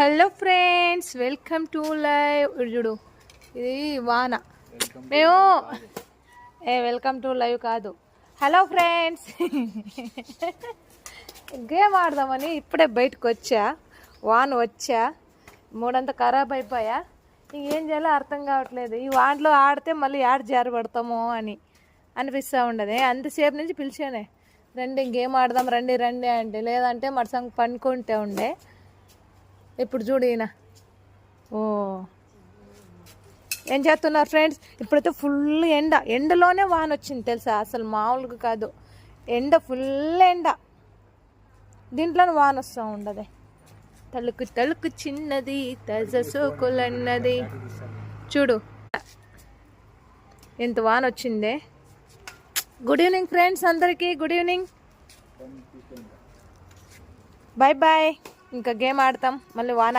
Hello friends welcome to live. చూడు ఇది వాన. మేము ఏ వెల్కమ్ టు లైవ్ కాదు. Hello friends. గేమ్ ఆడదామని ఇప్పుడే బయటకు వచ్చా. వాన వచ్చా. మూడంతా ఖరాబ్ అయిపోయా. ఇంకేం చేయాలో అర్థం కావట్లేదు. ఈ వానలో ఆడితే మళ్ళీ ఆడ జారబడతామో అని అనిపిస్తూ ఉండదు. అంతసేపు నుంచి పిలిచానే. రండి గేమ్ ఆడదాం రండి రండి అంటే లేదంటే మరసంగ పనుకుంటే ఉండే. ఇప్పుడు చూడు ఈయన. ఓ. ఏం చేస్తున్నారు ఫ్రెండ్స్? ఇప్పుడైతే ఫుల్ ఎండ. ఎండలోనే వాన వచ్చింది తెలుసా? అసలు మామూలుగా కాదు. ఎండ ఫుల్ ఎండ. దీంట్లోనే వాన వస్తూ ఉండదు తలుకు తలుకు చిన్నది తజ సోకులన్నది. చూడు. ఎంత వాన వచ్చిందే. గుడ్ ఈవినింగ్ ఫ్రెండ్స్ అందరికీ. గుడ్ ఈవినింగ్ బాయ్ బాయ్ ఇంకా గేమ్ ఆడతాం. మళ్ళీ వాన